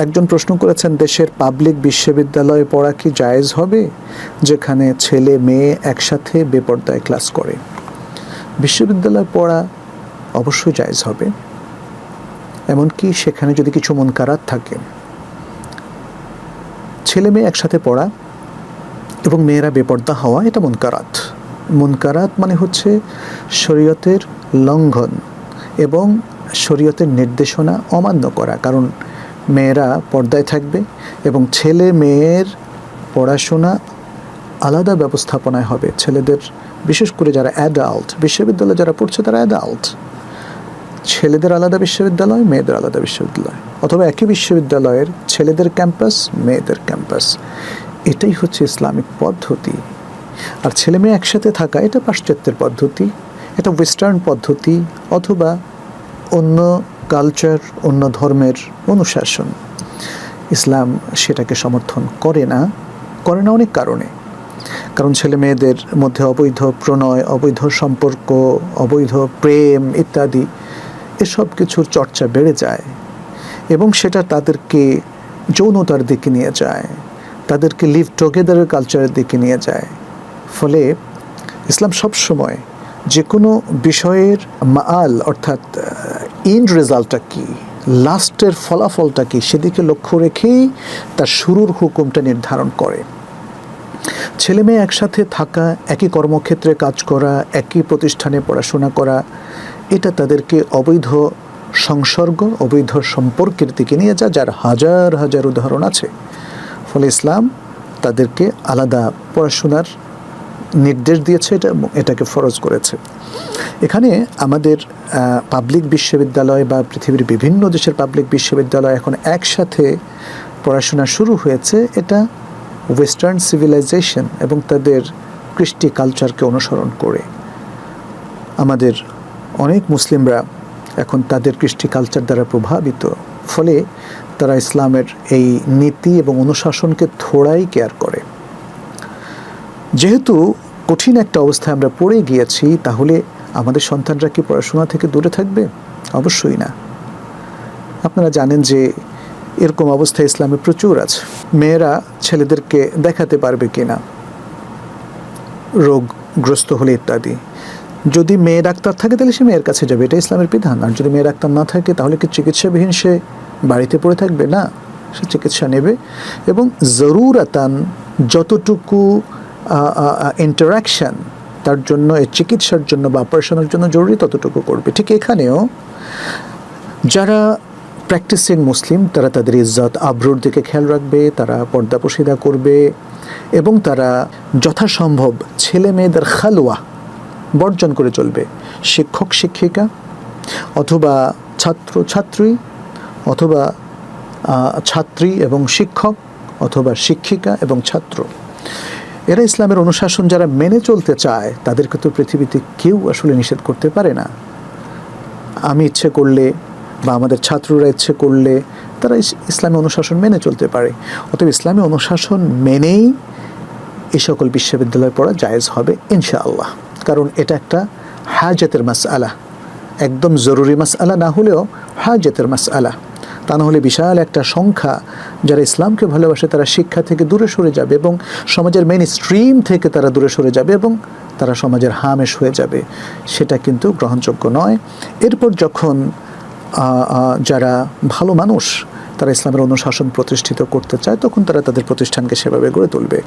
একজন প্রশ্ন করেছেন, দেশের পাবলিক বিশ্ববিদ্যালয়ে পড়া কি জায়েজ হবে? যেখানে ছেলে, মেয়ে একসাথে বেপর্দায় ক্লাস করে। বিশ্ববিদ্যালয়ে পড়া অবশ্যই জায়েজ হবে। এমনকি সেখানে যদি কিছু মন কারাত থাকে। ছেলে, মেয়ে একসাথে পড়া এবং মেয়েরা বেপর্দা হওয়া, এটা মুনকারাত। মুনকারাত মানে হচ্ছে শরীয়তের লঙ্ঘন এবং শরীয়তের নির্দেশনা অমান্য করা। কারণ মেয়েরা পর্দায় থাকবে এবং ছেলে মেয়ের পড়াশোনা আলাদা ব্যবস্থাপনায় হবে। ছেলেদের, বিশেষ করে যারা অ্যাডাল্ট বিশ্ববিদ্যালয়ে যারা পড়ছে তারা অ্যাডাল্ট ছেলেদের আলাদা বিশ্ববিদ্যালয়, মেয়েদের আলাদা বিশ্ববিদ্যালয়। অথবা একই বিশ্ববিদ্যালয়ের ছেলেদের ক্যাম্পাস, মেয়েদের ক্যাম্পাস। এটাই হচ্ছে ইসলামিক পদ্ধতি। আর ছেলে মেয়ে একসাথে থাকা এটা পাশ্চাত্যের পদ্ধতি, এটা ওয়েস্টার্ন পদ্ধতি অথবা অন্য কালচার, অন্য ধর্মের অনুশাসন। ইসলাম সেটাকে সমর্থন করে না করে না অনেক কারণে। কারণ ছেলে মেয়েদের মধ্যে অবৈধ প্রণয়, অবৈধ সম্পর্ক, অবৈধ প্রেম ইত্যাদি, এসব কিছুর চর্চা বেড়ে যায় এবং সেটা তাদেরকে যৌনতার দিকে নিয়ে যায়, তাদেরকে লিভ টুগেদারের কালচারের দিকে নিয়ে যায়। ফলে ইসলাম সবসময় যে কোনো বিষয়ের মাল অর্থাৎ ইন্ড রেজাল্টটা কী? লাস্টের ফলাফলটা কী? সেদিকে লক্ষ্য রেখেই তার শুরুর হুকুমটা নির্ধারণ করে। ছেলে মেয়ে একসাথে থাকা, একই কর্মক্ষেত্রে কাজ করা, একই প্রতিষ্ঠানে পড়াশোনা করা, এটা তাদেরকে অবৈধ সংসর্গ, অবৈধ সম্পর্কের দিকে নিয়ে যা যার হাজার হাজার উদাহরণ আছে। ফলে ইসলাম তাদেরকে আলাদা পড়াশোনার নির্দেশ দিয়েছে এটা এটাকে ফরজ করেছে। এখানে আমাদের পাবলিক বিশ্ববিদ্যালয় বা পৃথিবীর বিভিন্ন দেশের পাবলিক বিশ্ববিদ্যালয় এখন একসাথে পড়াশোনা শুরু হয়েছে। এটা ওয়েস্টার্ন সিভিলাইজেশন এবং তাদের কৃষ্টি কালচারকে অনুসরণ করে। আমাদের অনেক মুসলিমরা এখন তাদের কৃষ্টি কালচার দ্বারা প্রভাবিত। ফলে তারা ইসলামের এই নীতি এবং অনুশাসনকে থোড়াই কেয়ার করে। যেহেতু কঠিন একটা অবস্থায় আমরা পড়ে গিয়েছি, তাহলে আমাদের সন্তানরা কি পড়াশোনা থেকে দূরে থাকবে? অবশ্যই না। আপনারা জানেন যে এরকম অবস্থা ইসলামে প্রচুর আছে। মেয়েরা ছেলেদেরকে দেখাতে পারবে কি না রোগগ্রস্ত হলে ইত্যাদি। যদি মেয়ে ডাক্তার থাকে, তাহলে সে মেয়ের কাছে যাবে। এটা ইসলামের বিধান। আর যদি মেয়ে ডাক্তার না থাকে, তাহলে কি চিকিৎসাবিহীন সে বাড়িতে পড়ে থাকবে? না, সে চিকিৎসা নেবে। এবং জরুরাতান যতটুকু ইন্টারাকশান তার জন্য এই চিকিৎসার জন্য বা অপারেশনের জন্য জরুরি ততটুকু করবে। ঠিক এখানেও যারা প্র্যাকটিসিং মুসলিম তারা তাদের ইজ্জত, আব্রুর দিকে খেয়াল রাখবে, তারা পর্দা পশিদা করবে এবং তারা যথাসম্ভব ছেলে মেয়েদের খালোয়া বর্জন করে চলবে। শিক্ষক, শিক্ষিকা অথবা ছাত্র, ছাত্রী অথবা ছাত্রী এবং শিক্ষক অথবা শিক্ষিকা এবং ছাত্র। এরা ইসলামের অনুশাসন যারা মেনে চলতে চায়, তাদেরকে তো পৃথিবীতে কেউ আসলে নিষেধ করতে পারে না। আমি ইচ্ছে করলে বা আমাদের ছাত্ররা ইচ্ছে করলে তারা ইসলামী অনুশাসন মেনে চলতে পারে। অতএব ইসলামী অনুশাসন মেনেই এই সকল বিশ্ববিদ্যালয়ে পড়া জায়েজ হবে ইনশাআল্লাহ। কারণ এটা একটা হাজতের মাস আলা একদম জরুরি মাস আলা না হলেও হাজতের মাস আলা তা না হলে বিশাল একটা সংখ্যা যারা ইসলামকে ভালোবাসে, তারা শিক্ষা থেকে দূরে সরে যাবে এবং সমাজের মেন স্ট্রিম থেকে তারা দূরে সরে যাবে এবং তারা সমাজের হামেশ হয়ে যাবে। সেটা কিন্তু গ্রহণযোগ্য নয়। এরপর যখন যারা ভালো মানুষ, তারা ইসলামের অনুশাসন প্রতিষ্ঠিত করতে চায়, তখন তারা তাদের প্রতিষ্ঠানকে সেভাবে গড়ে তুলবে।